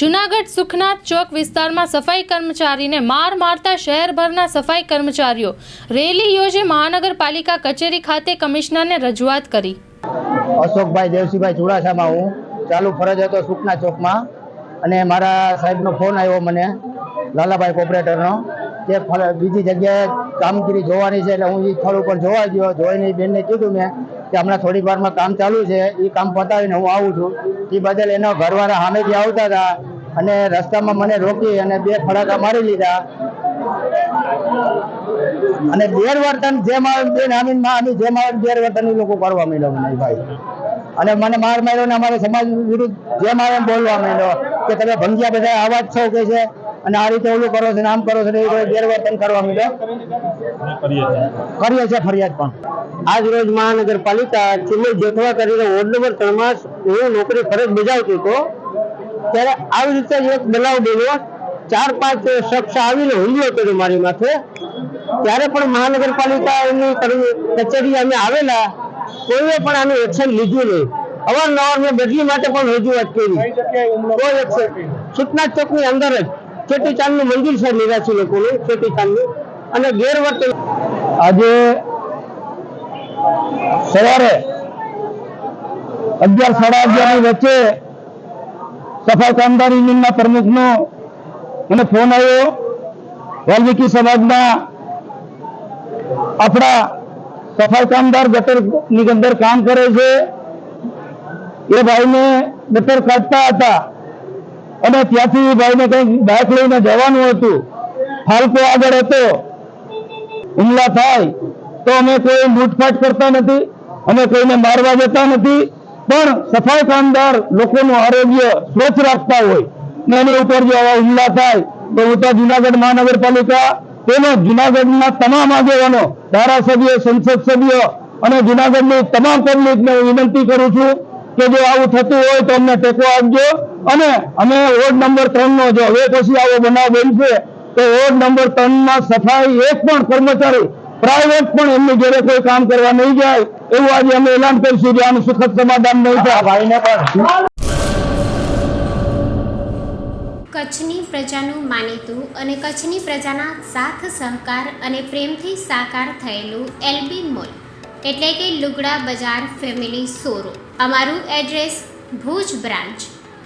જુનાગઢ સુખનાથ ચોક વિસ્તારમાં સફાઈ કર્મચારીને માર મારતા શહેરભરના સફાઈ કર્મચારીઓ રેલી યોજી મહાનગરપાલિકા કચેરી ખાતે કમિશનરને રજૂઆત કરી. અશોકભાઈ દેવસીભાઈ ચુડાસામાં હું. ચાલુ ફરજ હતો સુખના ચોકમાં અને મારા સાહેબનો ફોન આવ્યો મને, લાલાભાઈ કોપરેટરનો, કે બીજી જગ્યાએ કામગીરી જોવાની છે એટલે હું એ સ્થળ ઉપર જોવા ગયો. જોઈને બેનને કીધું મેં કે હમણાં થોડીક વારમાં કામ ચાલુ છે એ કામ પતાવીને હું આવું છું. એ બદલ એનો ઘરવાળા સામેથી આવતા હતા અને રસ્તામાં મને રોકી અને બે ફડાકા મારી લીધા. અને ગેરવર્તન જેમ આવે બેન આમીનમાં આમી જેમ આવે ગેરવર્તન લોકો કરવા માંડ્યો મને ભાઈ. અને મને માર માર્યો ને અમારે સમાજ વિરુદ્ધ જેમ આવે બોલવા માંડ્યો કે તમે ભંગિયા બધા આવાજ છો કે છે? અને આ રીતે ઓલું કરો છો નામ કરો છો એ રીતે ગેરવર્તન કરવા મળે કરીએ છે ફરિયાદ પણ. આજ રોજ મહાનગરપાલિકા ચિમલ જેઠવા કરીને વોર્ડ નંબર ત્રણમાં હું નોકરી ફરજ બજાવતો હતો ત્યારે આવી રીતે એક બનાવ બન્યો. ચાર પાંચ શખ્સ આવીને હુમલો કર્યો મારી માથે. ત્યારે પણ મહાનગરપાલિકા એમની કચેરી અમે આવેલા. કોઈએ પણ આનું એક્શન લીધું નહીં. અવારનવાર મેં બદલી માટે પણ રજૂઆત કરી. કોઈ એક્શન ચોક ચોકની અંદર જ. ચેટી ચાંદનું મંદિર છે નિરાશી લોકોનું ચેટી ચાંદનું અને ગેરવર્તન આજે સવારે અગિયાર સાડા અગિયારની વચ્ચે સફાઈ કામદાર યુનિયનના પ્રમુખનો મને ફોન આવ્યો. વાલ્મીકી સમાજના આપણા સફાઈ કામદાર ગટરની અંદર કામ કરે છે. એ ભાઈને ગટર કાઢતા હતા. અને ત્યાંથી ભાઈને કંઈક બાઇક લઈને જવાનું હતું. ફાલકો આગળ હતો. હુમલા થાય તો અમે કોઈ લૂંટફાટ કરતા નથી, અમે કોઈને મારવા જતા નથી. પણ સફાઈ કામદાર લોકોનું આરોગ્ય સ્વચ્છ રાખતા હોય ને એની ઉપર જો આવા હુમલા થાય, તો હું જુનાગઢ મહાનગરપાલિકા તેમજ જુનાગઢના તમામ આગેવાનો, ધારાસભ્ય, સંસદ સભ્ય અને જુનાગઢની તમામ પબ્લિકને હું વિનંતી કરું છું કે જો આવું થતું હોય તો અમને ટેકો આપજો. અને અમે વોર્ડ નંબર ત્રણ નો જો હવે પછી આવો બનાવ છે તો વોર્ડ નંબર ત્રણમાં સફાઈ એક પણ કર્મચારી પ્રાઇવેટ પણ એમની જોડે કોઈ કામ કરવા નહીં જાય એવું આજે અમે એલાન કરીશું કે આનું સુખદ સમાધાન નહીં થાય. ભાઈને પણ. કચ્છની પ્રજાનું માનીતું અને કચ્છની પ્રજાના સાથ સહકાર અને પ્રેમથી સાકાર થયેલું એલબી મોલ એટલે કે લુગડા બજાર ફેમિલી શોરૂમ. અમારું એડ્રેસ ભુજ બ્રાન્ચ.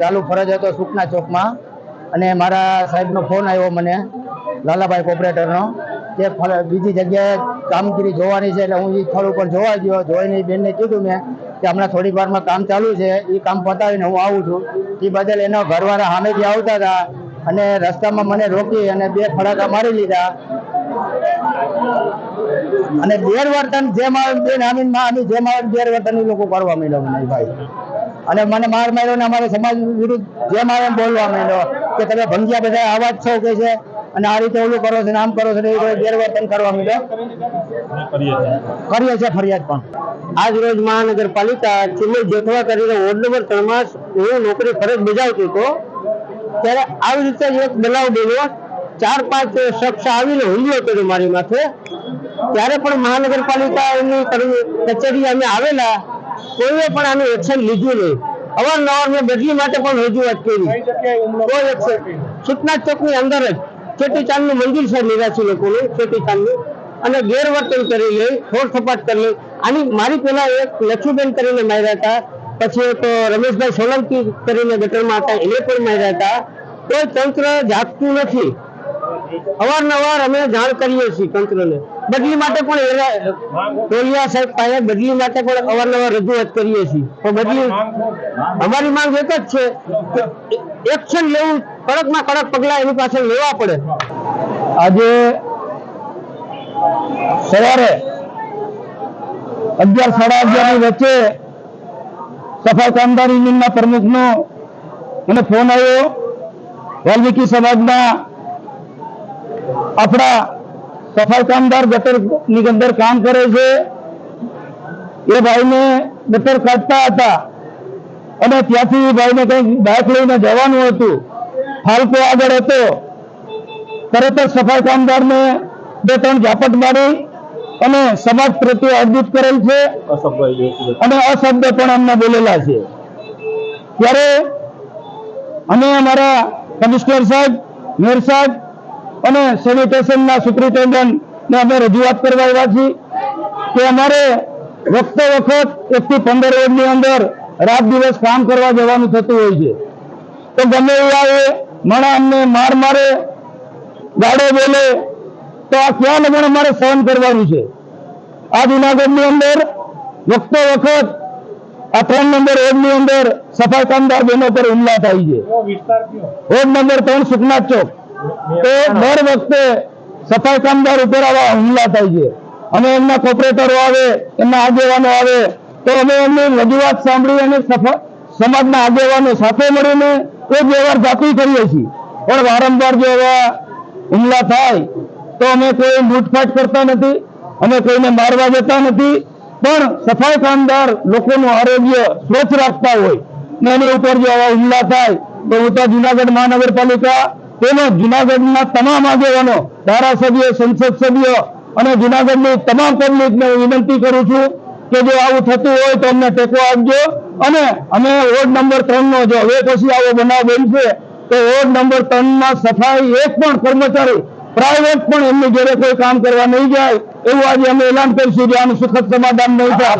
ચાલુ ફરજ હતો સુખના ચોકમાં. અને મારા સાહેબનો ફોન આવ્યો મને, લાલાભાઈ કોપરેટરનો, કે બીજી જગ્યાએ કામગીરી જોવાની છે એટલે હું એ સ્થળ ઉપર જોવા ગયો. જોઈને બેનને કીધું મેં કે હમણાં થોડીક વારમાં કામ ચાલુ છે એ કામ પતાવીને હું આવું છું. એ બદલ એના ઘરવાળા સામેથી આવતા હતા અને રસ્તામાં મને રોકી અને બે ફડાકા મારી લીધા. અને ગેરવર્તન જેમ આવે બેન આમીનમાં આમી જેમ આવે ગેરવર્તન એ લોકો કરવા માંડ્યો મને ભાઈ. અને મને માર માર્યો ને અમારે સમાજ વિરુદ્ધ જેમ આવે બોલવા માંડ્યો કે તમે ભંગિયા બધા આવા જ છો કે છે? અને આ રીતે ઓલું કરો છો ને આમ કરો છો ને એ રીતે ગેરવર્તન કરવા માંડ્યો. કરીએ છે ફરિયાદ પણ. આજ રોજ મહાનગરપાલિકા ચિમલ જેઠવા કરીને વોર્ડ નંબર ત્રણમાં હું નોકરી ફરજ બજાવતો હતો. ત્યારે આવી રીતે એક બનાવ બન્યો. ચાર પાંચ શખ્સ આવીને હુમલો કર્યો મારી માથે. ત્યારે પણ મહાનગરપાલિકા એમની કચેરી અમે આવેલા. કોઈએ પણ આનું એક્શન લીધું નહીં. અવારનવાર મેં બદલી માટે પણ રજૂઆત કરી. કોઈ એક્શન સુખનાથ ચોકની અંદર જ. ચેટી ચાંદનું મંદિર છે નિરાશી લોકોનું ચેટી ચાંદનું અને ગેરવર્તન કરી લે થોડ થપાટ કરી લે આની મારી પેલા એક લક્ષ્મીબેન કરીને માર્યા હતા. પછી એક રમેશભાઈ સોલંકી કરીને ગટરમાં હતા એને પણ માર્યા હતા. કોઈ તંત્ર જાગતું નથી. અવારનવાર અમે જાણ કરીએ છીએ તંત્રને. બદલી માટે પણ ટોલિયા સાહેબ પાસે બદલી માટે પણ અવારનવાર રજૂઆત કરીએ છીએ. પણ બદલી અમારી માંગ એક જ છે કે એક્શન લેવું, કડકમાં કડક પગલાં એની પાછળ લેવા પડે. આજે સવારે અગિયાર સાડા અગિયાર વચ્ચે સફાઈ કામદાર યુનિયનના પ્રમુખનો મને ફોન આવ્યો. વાલ્મીકી સમાજના આપણા સફાઈ કામદાર ગટરની અંદર કામ કરે છે. એ ભાઈને ગટર કાઢતા હતા. અને ત્યાંથી ભાઈને કંઈક બાઇક લઈને જવાનું હતું. ફાલકો આગળ હતો. તરત જ સફાઈ કામદારને બે ત્રણ ઝાપટ મારી અને સમાજ પ્રત્યે અર્જિત કરેલ છે. અને અશબ્દ પણ અમને બોલેલા છે. ત્યારે અમે અમારા કમિશનર સાહેબ, મેયર સાહેબ અને સેનિટેશનના સુપ્રિન્ટેન્ડન્ટ ને અમે રજૂઆત કરવા આવ્યા છીએ કે અમારે વખતે વખત એકથી પંદર રોજની અંદર રાત દિવસ કામ કરવા જવાનું થતું હોય છે. તો ગમે એવું આવે માણા અમને માર મારે ગાડો બોલે તો આ ક્યાં લગણ અમારે સહન કરવાનું છે? આ જુનાગઢની અંદર વખતે વખત આ ત્રણ નંબર રોડની અંદર સફાઈ કામદાર બહેનો પર હુમલા થાય છે. રોડ નંબર ત્રણ સુખનાથ ચોક. તો દર વખતે સફાઈ કામદાર ઉપર આવા હુમલા થાય છે. અમે એમના કોપરેટરો આવે, એમના આગેવાનો આવે, તો અમે એમની રજૂઆત સાંભળી અને સમાજના આગેવાનો સાથે મળીને એ વ્યવહાર જાતિ કરીએ છીએ. પણ વારંવાર જો એવા હુમલા થાય, તો અમે કોઈ લૂંટફાટ કરતા નથી, અમે કોઈને મારવા જતા નથી. પણ સફાઈ કામદાર લોકોનું આરોગ્ય સ્વચ્છ રાખતા હોય, ને એની ઉપર જો આવા હુમલા થાય, તો ઉત્તર જુનાગઢ મહાનગરપાલિકા તેમજ જુનાગઢના તમામ આગેવાનો, ધારાસભ્યો, સંસદ સભ્યો અને જુનાગઢની તમામ પબ્લિકને વિનંતી કરું છું કે જો આવું થતું હોય તો અમને ટેકો આપજો અને અમે વોર્ડ નંબર ત્રણ નો જો હવે પછી આવો બનાવ બનશે તો વોર્ડ નંબર ત્રણ ના સફાઈ એક પણ કર્મચારી પ્રાઇવેટ પણ એમની ઘરે કોઈ કામ કરવા નહીં જાય એવું આજે અમે એલાન કરીશું જે આનું સુખદ સમાધાન નહીં થાય.